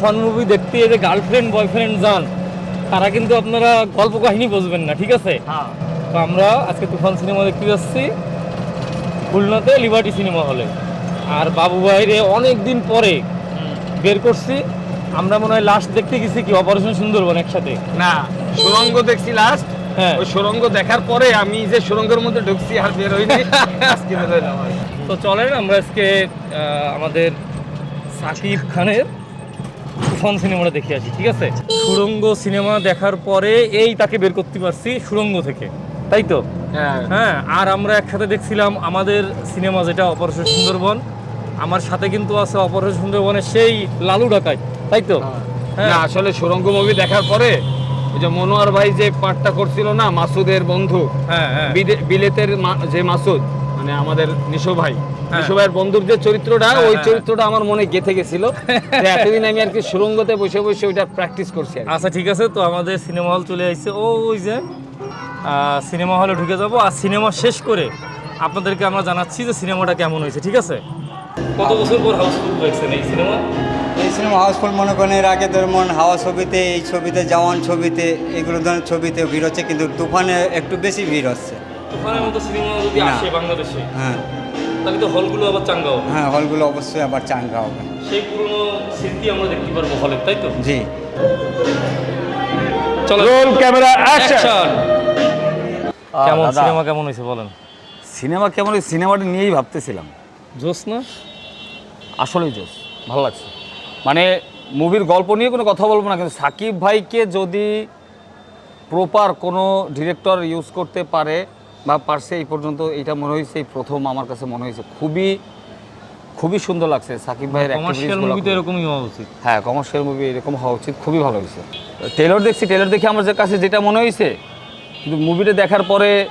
Fun movie দেখতে যে girlfriend boyfriend যান তারা কিন্তু আপনারা গল্প কাহিনী বুঝবেন না ঠিক আছে? হ্যাঁ। তো আমরা আজকে তুফান সিনেমা দেখতে যাচ্ছি খুলনাতে লিবার্টি সিনেমা হলে আর বাবু ভাইরে অনেক দিন পরে বের করছি আমরা মনে হয় লাস্ট দেখতে গেছি কি অপারেশন সুন্দরবন একসাথে? না সুরঙ্গ দেখছি লাস্ট হ্যাঁ। ওই সুরঙ্গ দেখার পরে আমি যে সুরঙ্গের মধ্যে ঢুকছি আর বের হইনি আজকে বের হইলাম তো চলেন আমরা আজকে আমাদের সাকিব খানের তুফান সিনেমাটা দেখে আসি ঠিক আছে? সুরঙ্গ সিনেমা দেখার পরে এই তাকে বের করতে পারছি সুরঙ্গ থেকে তাই তো? হ্যাঁ। হ্যাঁ আর আমরা একসাথে দেখছিলাম আমাদের সিনেমা যেটা অপারেশন সুন্দরবন। আমার সাথে কিন্তু আছে অপারেশন সুন্দরবনের সেই লালু ডাকাই তাই তো? হ্যাঁ। না আসলে সুরঙ্গ মুভি দেখার পরে ওই যে মনোয়ার ভাই যে পাঠটা করছিল না মাসুদের বন্ধু হ্যাঁ হ্যাঁ। বিলেতের যে মাসুদ মানে আমাদের নিশো ভাই হ্যাঁ। নিশো ভাইয়ের বন্ধুর যে চরিত্রটা হ্যাঁ, ওই হ্যাঁ। চরিত্রটা আমার মনে গেথে গেছিল। এতদিন আমি আর কি সুরঙ্গতে বসে বসে ওইটা প্র্যাকটিস করছি আচ্ছা ঠিক আছে তো আমাদের সিনেমা হল চলে আসছে ও ওই যে সিনেমা হলে ঢুকে যাব। আর সিনেমা শেষ করে আপনাদেরকে আমরা জানাচ্ছি যে সিনেমাটা কেমন হয়েছে ঠিক আছে? কত বছর পর হাউসফুল দেখছেন এই সিনেমা এই সিনেমা হাউসফুল মনে করেন এর আগে যেমন হাওয়া ছবিতে এই ছবিতে জওয়ান ছবিতে এগুলো ধরনের ছবিতে ভিড় হচ্ছে কিন্তু তুফানে একটু বেশি ভিড় হচ্ছে। তুফানের মতো সিনেমা যদি আসে বাংলাদেশে? হ্যাঁ। তাহলে তো হলগুলো আবার চাঙ্গা হবে। হ্যাঁ হলগুলো অবশ্যই আবার চাঙ্গা হবে। সেই পুরনো স্মৃতি আমরা দেখতে পারব হলে তাই তো? জি। চলো। রোল ক্যামেরা অ্যাকশন কেমন সিনেমা কেমন হয়েছে বলেন? সিনেমা কেমন এই সিনেমাটা নিয়েই ভাবতেছিলাম। জোস না? আসলেই জোস ভালো লাগছে। মানে মুভির গল্প নিয়ে কোনো কথা বলব না কিন্তু সাকিব ভাইকে যদি প্রপার কোনো ডিরেক্টর ইউজ করতে পারে বা পারছে এই পর্যন্ত এটা মনে হয়েছে এই প্রথম আমার কাছে মনে হয়েছে। খুবই খুবই সুন্দর লাগছে সাকিব ভাইয়ের কমার্শিয়াল activities মুভি তো এরকমই হওয়া উচিত। হ্যাঁ কমার্শিয়াল মুভি এরকম হওয়া উচিত খুবই ভালো হয়েছে। টেলর দেখছি টেলর দেখে আমার যে কাছে যেটা মনে হয়েছে কিন্তু মুভিটা দেখার পরে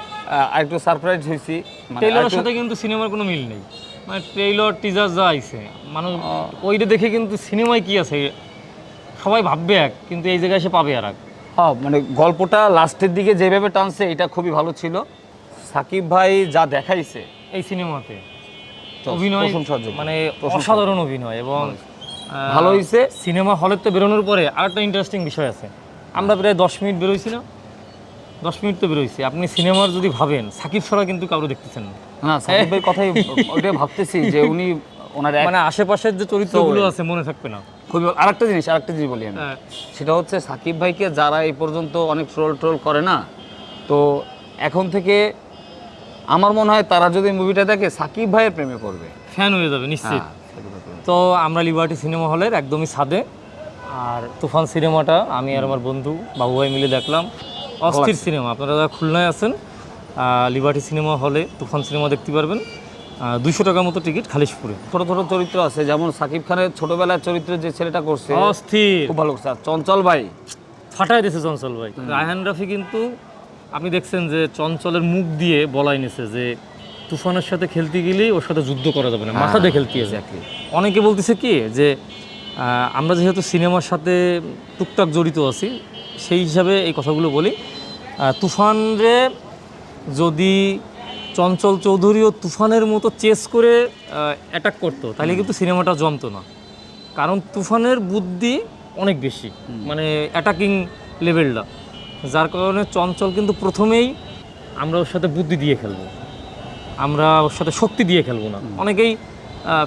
আরেকটু সারপ্রাইজ হয়েছি। মানে ট্রেইলারের আরেকটু- সাথে কিন্তু সিনেমার কোনো মিল নেই। মানে ট্রেইলার টিজার যা আইছে মানুষ ওইটা দেখে কিন্তু সিনেমায় কি আছে? সবাই ভাববে এক কিন্তু এই জায়গায় সে পাবে আর এক হ্যাঁ মানে গল্পটা লাস্টের দিকে যেভাবে টানছে এটা খুবই ভালো ছিল। সাকিব ভাই যা দেখাইছে এই সিনেমাতে অভিনয় মানে অসাধারণ অভিনয় এবং ভালো হইছে। সিনেমা হলের তো বেরোনোর পরে আরেকটা ইন্টারেস্টিং বিষয় আছে। আমরা প্রায় দশ মিনিট বেরোইছি না? দশ মিনিট তো বেরোইছি। আপনি সিনেমার যদি ভাবেন সাকিব ছাড়া কিন্তু কারও দেখতেছেন না। না সাকিব ভাই কথাই ওইটাই ভাবতেছি যে উনি ওনার মানে আশেপাশের যে চরিত্রগুলো আছে মনে থাকবে না। খুবই আরেকটা জিনিস আরেকটা জিনিস বলি আমি। হ্যাঁ। সেটা হচ্ছে সাকিব ভাইকে যারা এই পর্যন্ত অনেক ট্রোল ট্রোল করে না তো এখন থেকে আমার মনে হয় তারা যদি মুভিটা দেখে সাকিব ভাইয়ের প্রেমে পড়বে। ফ্যান হয়ে যাবে নিশ্চিত। হ্যাঁ। তো আমরা লিবার্টি সিনেমা হলের একদমই ছাদে। আর তুফান সিনেমাটা আমি আর আমার বন্ধু বাবু ভাই মিলে দেখলাম। অস্থির সিনেমা আপনারা যারা খুলনায় আছেন লিবার্টি সিনেমা হলে তুফান সিনেমা দেখতে পারবেন। দুশো টাকার মতো টিকিট খালিশপুরে। ছোট ছোট চরিত্র আছে যেমন সাকিব খানের ছোটবেলার চরিত্রে যে ছেলেটা করছে। অস্থির। খুব ভালো আর চঞ্চল ভাই। ফাটাই দিয়েছে চঞ্চল ভাই। রায়হান রাফি কিন্তু আপনি দেখছেন যে চঞ্চলের মুখ দিয়ে বলাই নিছে যে তুফানের সাথে খেলতে গেলেই ওর সাথে যুদ্ধ করা যাবে না মাথা দিয়ে খেলতে. অনেকে বলতেছে কি যে আমরা যেহেতু সিনেমার সাথে টুকটাক জড়িত আছি সেই হিসাবে এই কথাগুলো বলি। তুফানরে যদি চঞ্চল চৌধুরীও তুফানের মতো চেস করে অ্যাটাক করতো তাহলে কিন্তু সিনেমাটা জমতো না। কারণ তুফানের বুদ্ধি অনেক বেশি মানে অ্যাটাকিং লেভেলটা যার কারণে চঞ্চল কিন্তু প্রথমেই আমরা ওর সাথে বুদ্ধি দিয়ে খেলব। আমরা ওর সাথে শক্তি দিয়ে খেলব না। অনেকেই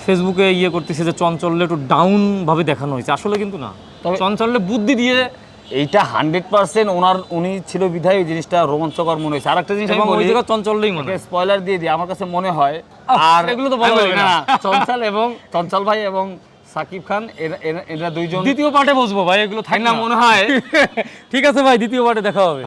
ফেসবুকে ইয়ে করতেছে যে চঞ্চললে একটু ডাউন ভাবে দেখানো হয়েছে। আসলে কিন্তু না। তবে- চঞ্চললে বুদ্ধি দিয়ে এইটা হান্ড্রেড পার্সেন্ট ওনার উনি ছিল বিধায় এই জিনিসটা রোমাঞ্চকর মনে হয়েছে। আর একটা জিনিস এবং ওই মনে হয়। স্পয়লার দিয়ে দিই। আমার কাছে মনে হয় আর এগুলো তো বলা যাবে। না, চঞ্চল এবং চঞ্চল ভাই এবং সাকিব খান এরা- দুইজন দ্বিতীয় পার্টে বসবো ভাই এগুলো থাক না। মনে হয় ঠিক আছে ভাই দ্বিতীয় পার্টে দেখা হবে।